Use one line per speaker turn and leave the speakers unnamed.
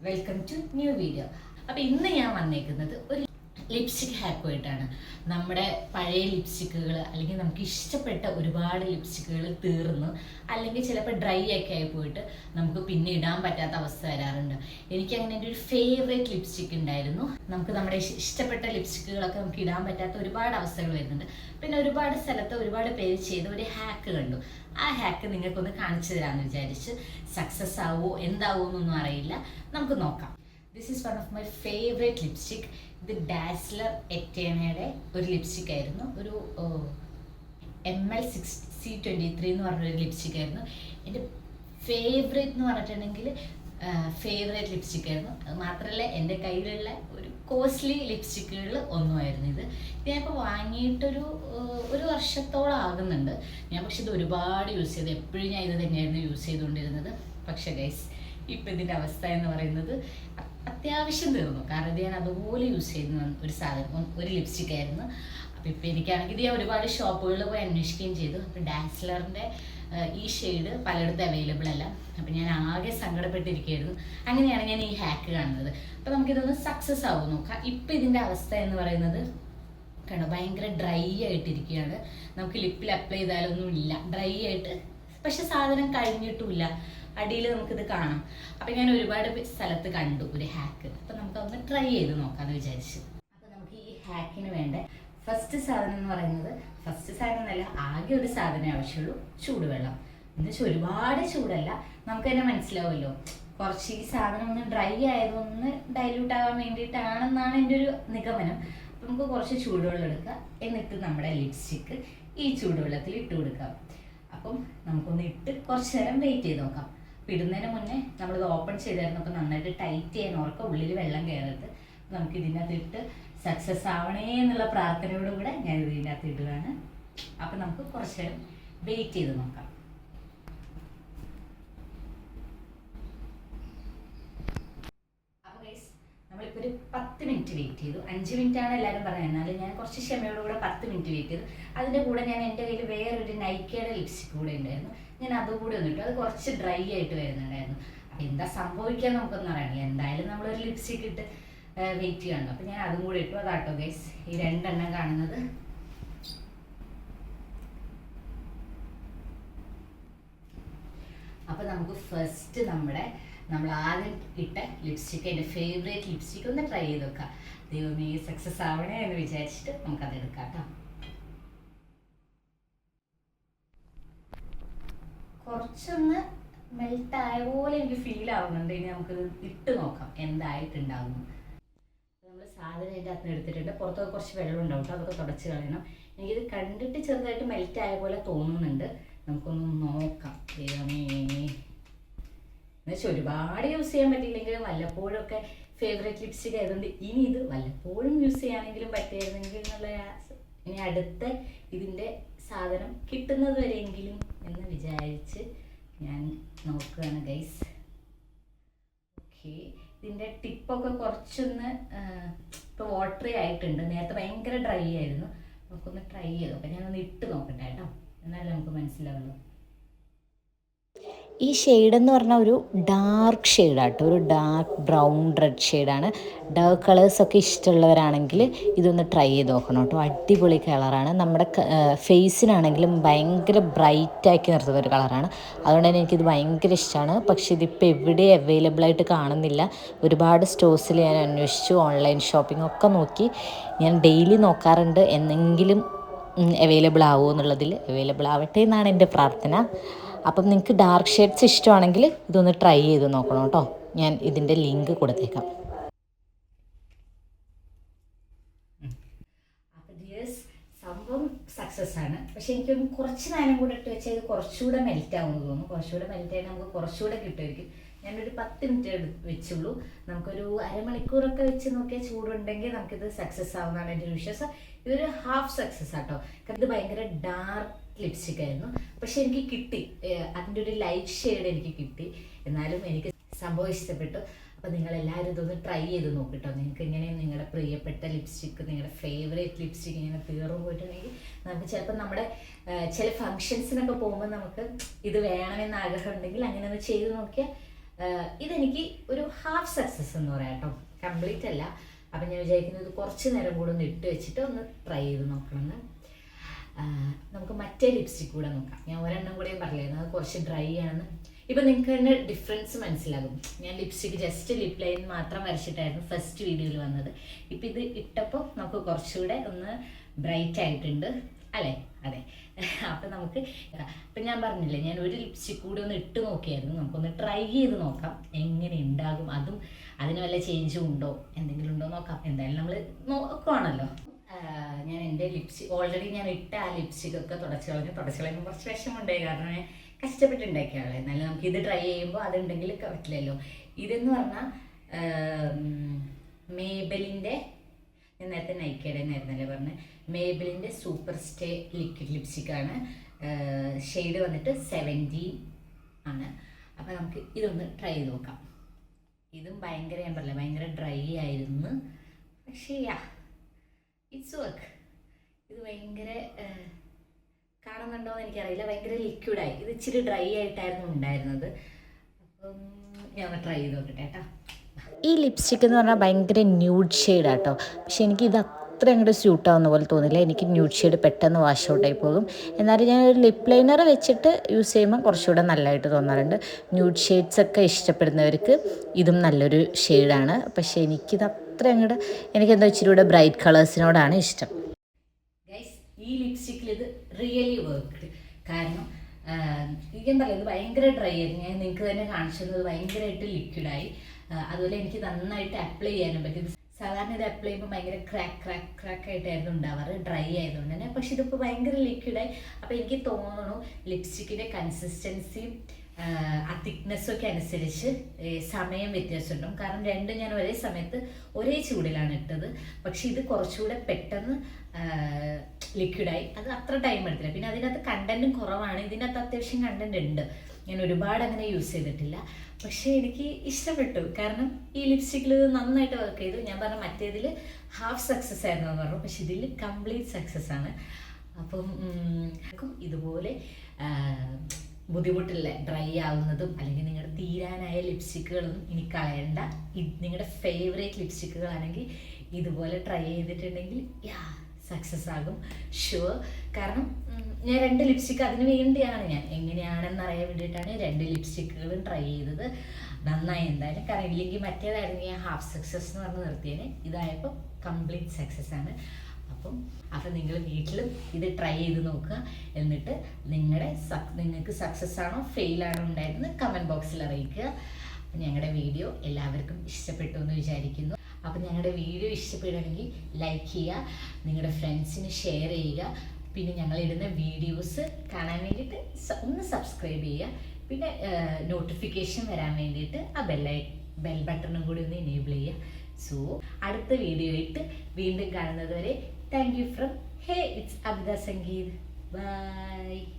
Welcome to new video അപ്പോൾ ഇന്ന് ഞാൻ വന്നേക്കുന്നത് ഒരു ലിപ്സ്റ്റിക് ഹാക്കുമായിട്ടാണ് നമ്മുടെ പഴയ ലിപ്സ്റ്റിക്കുകൾ അല്ലെങ്കിൽ നമുക്ക് ഇഷ്ടപ്പെട്ട ഒരുപാട് ലിപ്സ്റ്റിക്കുകൾ തീർന്നു അല്ലെങ്കിൽ ചിലപ്പോൾ ഡ്രൈ ഒക്കെ ആയി പോയിട്ട് നമുക്ക് പിന്നെ ഇടാൻ പറ്റാത്ത അവസ്ഥ വരാറുണ്ട്. എനിക്ക് അങ്ങനെ എന്റെ ഒരു ഫേവറേറ്റ് ലിപ്സ്റ്റിക് ഉണ്ടായിരുന്നു. നമുക്ക് നമ്മുടെ ഇഷ്ടപ്പെട്ട ലിപ്സ്റ്റിക്കുകളൊക്കെ നമുക്ക് ഇടാൻ പറ്റാത്ത ഒരുപാട് അവസ്ഥകൾ വരുന്നുണ്ട്. പിന്നെ ഒരുപാട് സ്ഥലത്ത് ഒരുപാട് പേര് ചെയ്ത ഒരു ഹാക്ക് കണ്ടു. ആ ഹാക്ക് നിങ്ങൾക്കൊന്ന് കാണിച്ചു തരാമെന്ന് വിചാരിച്ച് സക്സസ് ആവുമോ എന്താവോ എന്നൊന്നും അറിയില്ല. നമുക്ക് നോക്കാം. This is one of my favourite lipstick ഇത് ഡാസ്ലർ എറ്റേനയുടെ ഒരു ലിപ്സ്റ്റിക് ആയിരുന്നു. ഒരു M L six C twenty three എന്ന് പറഞ്ഞൊരു ലിപ്സ്റ്റിക് ആയിരുന്നു. എന്റെ ഫേവറേറ്റ് എന്ന് പറഞ്ഞിട്ടുണ്ടെങ്കിൽ ഫേവറേറ്റ് ലിപ്സ്റ്റിക് ആയിരുന്നു. അത് മാത്രമല്ല എന്റെ കയ്യിലുള്ള ഒരു കോസ്റ്റ്ലി ലിപ്സ്റ്റിക്കുകളിൽ ഒന്നുമായിരുന്നു ഇത്. ഞാൻ ഞാനിപ്പോൾ വാങ്ങിയിട്ടൊരു ഒരു വർഷത്തോളം ആകുന്നുണ്ട്. ഞാൻ പക്ഷെ ഇത് ഒരുപാട് യൂസ് ചെയ്തു. എപ്പോഴും ഞാൻ ഇത് തന്നെയായിരുന്നു യൂസ് ചെയ്തുകൊണ്ടിരുന്നത്. പക്ഷെ ഗൈസ് ഇപ്പം ഇതിന്റെ അവസ്ഥ എന്ന് പറയുന്നത് അത്യാവശ്യം തീർന്നു. കാരണം ഇത് ഞാൻ അതുപോലെ യൂസ് ചെയ്യുന്ന ഒരു സാധനം ഒരു ലിപ്സ്റ്റിക് ആയിരുന്നു. അപ്പോൾ ഇപ്പം എനിക്കാണെങ്കിൽ ഞാൻ ഒരുപാട് ഷോപ്പുകളിൽ പോയി അന്വേഷിക്കുകയും ചെയ്തു. അപ്പം ഡാസ്ലറിന്റെ ഈ ഷെയ്ഡ് പലയിടത്തും അവൈലബിൾ അല്ല. അപ്പം ഞാൻ ആകെ സങ്കടപ്പെട്ടിരിക്കുകയായിരുന്നു. അങ്ങനെയാണ് ഞാൻ ഈ ഹാക്ക് കാണുന്നത്. അപ്പം നമുക്കിതൊന്ന് സക്സസ് ആവും നോക്കാം. ഇപ്പം ഇതിന്റെ അവസ്ഥ എന്ന് പറയുന്നത് കണ്ടോ? ഭയങ്കര ഡ്രൈ ആയിട്ടിരിക്കുകയാണ്. നമുക്ക് ലിപ്പിൽ അപ്ലൈ ചെയ്താലൊന്നും ഇല്ല. ഡ്രൈ ആയിട്ട് പക്ഷെ സാധനം കഴിഞ്ഞിട്ടുമില്ല. അടിയിൽ നമുക്കിത് കാണാം. അപ്പം ഞാൻ ഒരുപാട് സ്ഥലത്ത് കണ്ടു ഒരു ഹാക്ക് അപ്പം നമുക്കൊന്ന് ട്രൈ ചെയ്ത് നോക്കാമെന്ന് വിചാരിച്ചു. അപ്പം നമുക്ക് ഈ ഹാക്കിന് വേണ്ട ഫസ്റ്റ് സാധനം എന്ന് പറയുന്നത് ഫസ്റ്റ് സാധനം എന്നല്ല ആകെ ഒരു സാധനമേ ആവശ്യമുള്ളൂ. ചൂടുവെള്ളം. എന്ന് വെച്ചാൽ ഒരുപാട് ചൂടല്ല. നമുക്ക് തന്നെ മനസ്സിലാവുമല്ലോ. കുറച്ച് ഈ സാധനം ഒന്ന് ഡ്രൈ ആയതൊന്ന് ഡൈല്യൂട്ട് ആവാൻ വേണ്ടിയിട്ടാണെന്നാണ് എന്റെ ഒരു നിഗമനം. അപ്പം നമുക്ക് കുറച്ച് ചൂടുവെള്ളം എടുക്കുക എന്നിട്ട് നമ്മുടെ ലിപ്സ്റ്റിക്ക് ഈ ചൂടുവെള്ളത്തിൽ ഇട്ട് കൊടുക്കാം. അപ്പം നമുക്കൊന്ന് ഇട്ട് കുറച്ച് നേരം വെയിറ്റ് ചെയ്ത് നോക്കാം. ഇടുന്നതിന് മുന്നേ നമ്മളിത് ഓപ്പൺ ചെയ്തായിരുന്നു. അപ്പം നന്നായിട്ട് ടൈറ്റ് ചെയ്യാൻ ഉറക്കം ഉള്ളിൽ വെള്ളം കയറരുത്. നമുക്ക് ഇതിനകത്ത് ഇട്ട് സക്സസ് ആവണേ എന്നുള്ള പ്രാർത്ഥനയോടുകൂടെ ഞാൻ ഇത് ഇതിനകത്ത് ഇടുകയാണ്. അപ്പം നമുക്ക് കുറച്ച് വെയിറ്റ് ചെയ്ത് നോക്കാം. നമ്മളിപ്പോൾ ഒരു പത്ത് മിനിറ്റ് വെയിറ്റ് ചെയ്തു. അഞ്ച് മിനിറ്റ് ആണ് എല്ലാവരും പറയുന്നത്. എന്നാലും ഞാൻ കുറച്ച് ക്ഷമയോടുകൂടെ പത്ത് മിനിറ്റ് വെയിറ്റ് ചെയ്തു. അതിന്റെ കൂടെ ഞാൻ എന്റെ കയ്യിൽ വേറൊരു നൈക്കയുടെ ലിപ്സ്റ്റിക് കൂടെ ഉണ്ടായിരുന്നു. ഞാൻ അതുകൂടെ ഒന്നിട്ടു ഒന്ന് അത് കുറച്ച് ഡ്രൈ ആയിട്ട് വരുന്നുണ്ടായിരുന്നു. അപ്പം എന്താ സംഭവിക്കാൻ നമുക്കൊന്നും അറിയാം എന്തായാലും നമ്മളൊരു ലിപ്സ്റ്റിക് ഇട്ട് വെയിറ്റ് ചെയ്യണം അപ്പം ഞാൻ അതും കൂടി ഇട്ടു. അതാട്ടോ ഗൈസ് ഈ രണ്ടെണ്ണം കാണുന്നത്. അപ്പോൾ നമുക്ക് ഫസ്റ്റ് നമ്മുടെ നമ്മൾ ആദ്യം ഇട്ട ലിപ്സ്റ്റിക്ക് എന്റെ ഫേവറേറ്റ് ലിപ്സ്റ്റിക്ക് ഒന്ന് ട്രൈ ചെയ്ത് നോക്കാം. ദൈവമേ സക്സസ് ആവണേ എന്ന് വിചാരിച്ചിട്ട് നമുക്കത് എടുക്കാം കേട്ടോ കുറച്ചൊന്ന് മെൽറ്റ് ആയ പോലെ എനിക്ക് ഫീൽ ആവുന്നുണ്ട്. ഇനി നമുക്ക് ഇട്ട് നോക്കാം. എന്തായിട്ടുണ്ടാവുന്നു. നമ്മൾ അതിന് എടുത്തിട്ടുണ്ട്. പുറത്തൊക്കെ കുറച്ച് വെള്ളം ഉണ്ടാവും അതൊക്കെ തുടച്ച് കളയണം. എനിക്കിത് കണ്ടിട്ട് ചെറുതായിട്ട് മെൽറ്റ് ആയ പോലെ തോന്നുന്നുണ്ട്. നമുക്കൊന്ന് നോക്കാം. ദൈവമേ. എന്നുവെച്ചാൽ ഒരുപാട് യൂസ് ചെയ്യാൻ പറ്റിയില്ലെങ്കിലും വല്ലപ്പോഴും ഒക്കെ ഫേവറേറ്റ് ലിപ്സ്റ്റിക് ആയതുകൊണ്ട് ഇനി ഇത് വല്ലപ്പോഴും യൂസ് ചെയ്യാനെങ്കിലും പറ്റിയായിരുന്നെങ്കിൽ എന്നുള്ള ഇനി അടുത്ത ഇതിന്റെ സാധനം കിട്ടുന്നത് വരെയെങ്കിലും എന്ന് വിചാരിച്ച് ഞാൻ നോക്കുകയാണ് ഗൈസ് ഓക്കെ ഇതിന്റെ ടിപ്പൊക്കെ കുറച്ചൊന്ന് ഇപ്പോൾ വാട്ടറി ആയിട്ടുണ്ട്. നേരത്തെ ഭയങ്കര ഡ്രൈ ആയിരുന്നു. നമുക്കൊന്ന് ട്രൈ ചെയ്തു. അപ്പം ഞാനൊന്ന് ഇട്ട് നോക്കട്ടെ കേട്ടോ. എന്നാലേ നമുക്ക് മനസ്സിലാവുള്ളൂ.
ഈ ഷെയ്ഡ് എന്ന് പറഞ്ഞാൽ ഒരു ഡാർക്ക് ഷെയ്ഡാട്ടോ ഒരു ഡാർക്ക് ബ്രൗൺ റെഡ് ഷെയ്ഡാണ് ഡാർക്ക് കളേഴ്സൊക്കെ ഇഷ്ടമുള്ളവരാണെങ്കിൽ ഇതൊന്ന് ട്രൈ ചെയ്ത് നോക്കണം കേട്ടോ. അടിപൊളി കളറാണ് നമ്മുടെ ഫേസിനാണെങ്കിലും ഭയങ്കര ബ്രൈറ്റാക്കി നിർത്തുന്ന ഒരു കളറാണ് അതുകൊണ്ട് തന്നെ എനിക്കിത് ഭയങ്കര ഇഷ്ടമാണ് പക്ഷേ ഇതിപ്പോൾ എവിടെ അവൈലബിൾ ആയിട്ട് കാണുന്നില്ല. ഒരുപാട് സ്റ്റോഴ്സിൽ ഞാൻ അന്വേഷിച്ചു. ഓൺലൈൻ ഷോപ്പിംഗ് ഒക്കെ നോക്കി. ഞാൻ ഡെയിലി നോക്കാറുണ്ട്. എന്നെങ്കിലും അവൈലബിൾ ആവുമോ എന്നുള്ളതിൽ അവൈലബിൾ ആവട്ടെ എന്നാണ് എന്റെ പ്രാർത്ഥന. അപ്പം നിങ്ങൾക്ക് ഡാർക്ക് ഷെയ്ഡ്സ് ഇഷ്ടമാണെങ്കിൽ ഇതൊന്ന് ട്രൈ ചെയ്ത് നോക്കണം കേട്ടോ. ഞാൻ ഇതിന്റെ ലിങ്ക് കൊടുത്തേക്കാം.
സംഭവം സക്സസ് ആണ്. പക്ഷെ എനിക്കൊന്ന് കുറച്ച് നേരം കൂടെ ഇട്ട് വെച്ചാൽ ഇത് കുറച്ചുകൂടെ മെൽറ്റ് ആവുമെന്ന് തോന്നുന്നു. കുറച്ചുകൂടെ മെൽറ്റ് ആയി നമുക്ക് കുറച്ചുകൂടെ കിട്ടുമായിരിക്കും. ഞാനൊരു പത്ത് മിനിറ്റ് വെച്ചുള്ളൂ. നമുക്കൊരു അരമണിക്കൂറൊക്കെ വെച്ച് നോക്കിയാൽ ചൂടുണ്ടെങ്കിൽ നമുക്കിത് സക്സസ് ആവുന്നതാണ് എന്റെ വിശ്വാസം. ഇതൊരു ഹാഫ് സക്സസ് ആട്ടോ. കാരണം ഇത് ഭയങ്കര ഡാർക്ക് ലിപ്സ്റ്റിക് ആയിരുന്നു. പക്ഷെ എനിക്ക് കിട്ടി. അതിന്റെ ഒരു ലൈറ്റ് ഷെയ്ഡ് എനിക്ക് കിട്ടി. എന്നാലും എനിക്ക് സംഭവം ഇഷ്ടപ്പെട്ടു. നിങ്ങൾ എല്ലാവരും ഇതൊന്ന് ട്രൈ ചെയ്ത് നോക്കിട്ടോ. നിങ്ങൾക്ക് ഇങ്ങനെ നിങ്ങളുടെ പ്രിയപ്പെട്ട ലിപ്സ്റ്റിക്ക് നിങ്ങളുടെ ഫേവറേറ്റ് ലിപ്സ്റ്റിക്ക് ഇങ്ങനെ തീർന്നു പോയിട്ടുണ്ടെങ്കിൽ നമുക്ക് ചിലപ്പോൾ നമ്മുടെ ചില ഫങ്ഷൻസിനൊക്കെ പോകുമ്പോൾ നമുക്ക് ഇത് വേണമെന്ന് ആഗ്രഹം ഉണ്ടെങ്കിൽ അങ്ങനെ ഒന്ന് ചെയ്ത് നോക്കിയാൽ ഇതെനിക്ക് ഒരു ഹാഫ് സക്സസ് എന്ന് പറയാം കേട്ടോ. കംപ്ലീറ്റ് അല്ല. അപ്പം ഞാൻ വിചാരിക്കുന്നത് കുറച്ച് നേരം കൂടെ ഒന്ന് ഇട്ട് വെച്ചിട്ട് ഒന്ന് ട്രൈ ചെയ്ത് നോക്കണമെന്ന് ആഹ് നമുക്ക് മറ്റേ ലിപ്സ്റ്റിക് കൂടെ നോക്കാം. ഞാൻ ഒരെണ്ണം കൂടെയും പറഞ്ഞിരുന്നു അത് കുറച്ച് ഡ്രൈ ആണ് ഇപ്പൊ നിങ്ങൾക്ക് തന്നെ ഡിഫറൻസ് മനസ്സിലാകും. ഞാൻ ലിപ്സ്റ്റിക് ജസ്റ്റ് ലിപ് ലൈൻ മാത്രം വരച്ചിട്ടായിരുന്നു ഫസ്റ്റ് വീഡിയോയിൽ വന്നത്. ഇപ്പൊ ഇത് ഇട്ടപ്പോൾ നമുക്ക് കുറച്ചുകൂടെ ഒന്ന് ബ്രൈറ്റ് ആയിട്ടുണ്ട്. അല്ലേ? അതെ. അപ്പം നമുക്ക് അപ്പം ഞാൻ പറഞ്ഞില്ലേ ഞാൻ ഒരു ലിപ്സ്റ്റിക് കൂടി ഒന്ന് ഇട്ട് നോക്കിയായിരുന്നു. നമുക്കൊന്ന് ട്രൈ ചെയ്ത് നോക്കാം. എങ്ങനെ ഉണ്ടാകും? അതും അതിന് വല്ല ചേഞ്ചും ഉണ്ടോ? എന്തെങ്കിലും ഉണ്ടോ നോക്കാം. എന്തായാലും നമ്മൾ നോക്കുവാണല്ലോ. ഞാൻ എന്റെ ലിപ്സ്റ്റിക് ഓൾറെഡി ഞാൻ ഇട്ട ആ ലിപ്സ്റ്റിക് ഒക്കെ തുടച്ച് കളഞ്ഞു തുടച്ച് കളയുമ്പോൾ കുറച്ച് വിഷമമുണ്ടായി. കാരണം കഷ്ടപ്പെട്ടുണ്ടാക്കിയാണ് എന്നാലും നമുക്ക് ഇത് ട്രൈ ചെയ്യുമ്പോൾ അതുണ്ടെങ്കിൽ പറ്റില്ലല്ലോ. ഇതെന്ന് പറഞ്ഞാൽ മേബലിന്റെ ഞാൻ നേരത്തെ നൈക്കയുടെ നേരുന്നല്ലേ പറഞ്ഞത് മേബലിന്റെ സൂപ്പർ സ്റ്റേ ലിക്വിഡ് ലിപ്സ്റ്റിക് ആണ് ഷെയ്ഡ് വന്നിട്ട് സെവന്റീൻ ആണ്. അപ്പോൾ നമുക്ക് ഇതൊന്ന് ട്രൈ ചെയ്ത് നോക്കാം. ഇതും ഭയങ്കര ഞാൻ പറഞ്ഞില്ല ഭയങ്കര ഡ്രൈ ആയിരുന്നു. പക്ഷേ ഇറ്റ്സ് വർക്ക് ഇത് ഭയങ്കര കാണുന്നുണ്ടോ എന്ന് എനിക്കറിയില്ല. ഭയങ്കര ലിക്വിഡായി ഇത് ഇച്ചിരി ഡ്രൈ ആയിട്ടായിരുന്നു ഉണ്ടായിരുന്നത്. അപ്പം ഞാൻ ട്രൈ ചെയ്ത് നോക്കട്ടെ കേട്ടോ
ഈ ലിപ്സ്റ്റിക് എന്ന് പറഞ്ഞാൽ ഭയങ്കര ന്യൂഡ് ഷെയ്ഡ് ആട്ടോ. പക്ഷെ എനിക്ക് ഇത് അത്ര അങ്ങോട്ട് സ്യൂട്ട് ആവുന്ന പോലെ തോന്നില്ല. എനിക്ക് ന്യൂഡ് ഷെയ്ഡ് പെട്ടെന്ന് വാഷ് ഔട്ടായി പോകും. എന്നാലും ഞാൻ ഒരു ലിപ് ലൈനർ വെച്ചിട്ട് യൂസ് ചെയ്യുമ്പോൾ കുറച്ചുകൂടെ നല്ലതായിട്ട് തോന്നാറുണ്ട്. ന്യൂഡ് ഷെയ്ഡ്സ് ഒക്കെ ഇഷ്ടപ്പെടുന്നവർക്ക് ഇതും നല്ലൊരു ഷെയ്ഡാണ് പക്ഷേ എനിക്കിത് അത്ര അങ്ങോട്ട് എനിക്കെന്താ ഇച്ചിരി കൂടെ ബ്രൈറ്റ് കളേഴ്സിനോടാണ് ഇഷ്ടം.
ഈ ലിപ്സ്റ്റിക്കിൽ ഇത് റിയലി വർക്ക്ഡ് കാരണം ഞാൻ ഇത് ഭയങ്കര ഡ്രൈ ആയിരുന്നു. ഞാൻ നിങ്ങൾക്ക് തന്നെ കാണിച്ചു തന്നത് ഭയങ്കരമായിട്ട് ലിക്വിഡായി അതുപോലെ എനിക്ക് നന്നായിട്ട് അപ്ലൈ ചെയ്യാനും പറ്റും. സാധാരണ ഇത് അപ്ലൈ ചെയ്യുമ്പോൾ ഭയങ്കര ക്രാക്ക് ക്രാക്ക് ക്രാക്ക് ആയിട്ടായിരുന്നു ഉണ്ടാവാറ്. ഡ്രൈ ആയതുകൊണ്ട് തന്നെ പക്ഷെ ഇതിപ്പോൾ ഭയങ്കര ലിക്വിഡായി അപ്പോൾ എനിക്ക് തോന്നുന്നു ലിപ്സ്റ്റിക്കിന്റെ കൺസിസ്റ്റൻസിയും ആ തിക്നെസ്സൊക്കെ അനുസരിച്ച് സമയം വ്യത്യാസമുണ്ടാവും. കാരണം രണ്ടും ഞാൻ ഒരേ സമയത്ത് ഒരേ ചൂടിലാണ് ഇട്ടത്. പക്ഷെ ഇത് കുറച്ചുകൂടെ പെട്ടെന്ന് ലിക്വിഡായി അത് അത്ര ടൈം എടുത്തില്ല. പിന്നെ അതിനകത്ത് കണ്ടന്റും കുറവാണ്. ഇതിനകത്ത് അത്യാവശ്യം കണ്ടന്റ് ഉണ്ട്. ഞാൻ ഒരുപാട് അങ്ങനെ യൂസ് ചെയ്തിട്ടില്ല. പക്ഷെ എനിക്ക് ഇഷ്ടപ്പെട്ടു. കാരണം ഈ ലിപ്സ്റ്റിക്കിൽ ഇത് നന്നായിട്ട് വർക്ക് ചെയ്തു. ഞാൻ പറഞ്ഞ മറ്റേതിൽ ഹാഫ് സക്സസ് ആയിരുന്നു എന്ന് പറഞ്ഞു. പക്ഷെ ഇതിൽ കംപ്ലീറ്റ് സക്സസ് ആണ്. അപ്പം ഇതുപോലെ ബുദ്ധിമുട്ടില്ല. ഡ്രൈ ആവുന്നതും അല്ലെങ്കിൽ നിങ്ങളുടെ തീരാനായ ലിപ്സ്റ്റിക്കുകളൊന്നും ഇനി കളയണ്ട. നിങ്ങളുടെ ഫേവറേറ്റ് ലിപ്സ്റ്റിക്കുകളാണെങ്കിൽ ഇതുപോലെ ട്രൈ ചെയ്തിട്ടുണ്ടെങ്കിൽ യാ സക്സസ് ആകും. ഷുവർ കാരണം ഞാൻ രണ്ട് ലിപ്സ്റ്റിക്ക് അതിന് വേണ്ടിയാണ് ഞാൻ. എങ്ങനെയാണെന്ന് അറിയാൻ വേണ്ടിയിട്ടാണ് രണ്ട് ലിപ്സ്റ്റിക്കുകളും ട്രൈ ചെയ്തത്. നന്നായി എന്തായാലും. കാരണം ഇല്ലെങ്കിൽ മറ്റേതായിരുന്നു ഞാൻ ഹാഫ് സക്സസ് എന്ന് പറഞ്ഞ് നിർത്തിയേനെ. ഇതായപ്പോൾ കംപ്ലീറ്റ് സക്സസ് ആണ്. അപ്പം അപ്പം നിങ്ങൾ വീട്ടിലും ഇത് ട്രൈ ചെയ്ത് നോക്കുക. എന്നിട്ട് നിങ്ങളുടെ നിങ്ങൾക്ക് സക്സസ് ആണോ ഫെയിൽ ആണോ ഉണ്ടായിരുന്നത് കമന്റ് ബോക്സിൽ അറിയിക്കുക. ഞങ്ങളുടെ വീഡിയോ എല്ലാവർക്കും ഇഷ്ടപ്പെട്ടു എന്ന് വിചാരിക്കുന്നു. അപ്പം ഞങ്ങളുടെ വീഡിയോ ഇഷ്ടപ്പെടുകയാണെങ്കിൽ ലൈക്ക് ചെയ്യുക നിങ്ങളുടെ ഫ്രണ്ട്സിന് ഷെയർ ചെയ്യുക. പിന്നെ ഞങ്ങളിടുന്ന വീഡിയോസ് കാണാൻ വേണ്ടിയിട്ട് ഒന്ന് സബ്സ്ക്രൈബ് ചെയ്യുക. പിന്നെ നോട്ടിഫിക്കേഷൻ വരാൻ വേണ്ടിയിട്ട് ആ ബെല്ലൈ ബെൽ ബട്ടണും കൂടി ഒന്ന് എനേബിൾ ചെയ്യുക. സോ അടുത്ത വീഡിയോ ആയിട്ട് വീണ്ടും കാണുന്നത് വരെ Thank you from Hey, it's Abda Sangeet. Bye.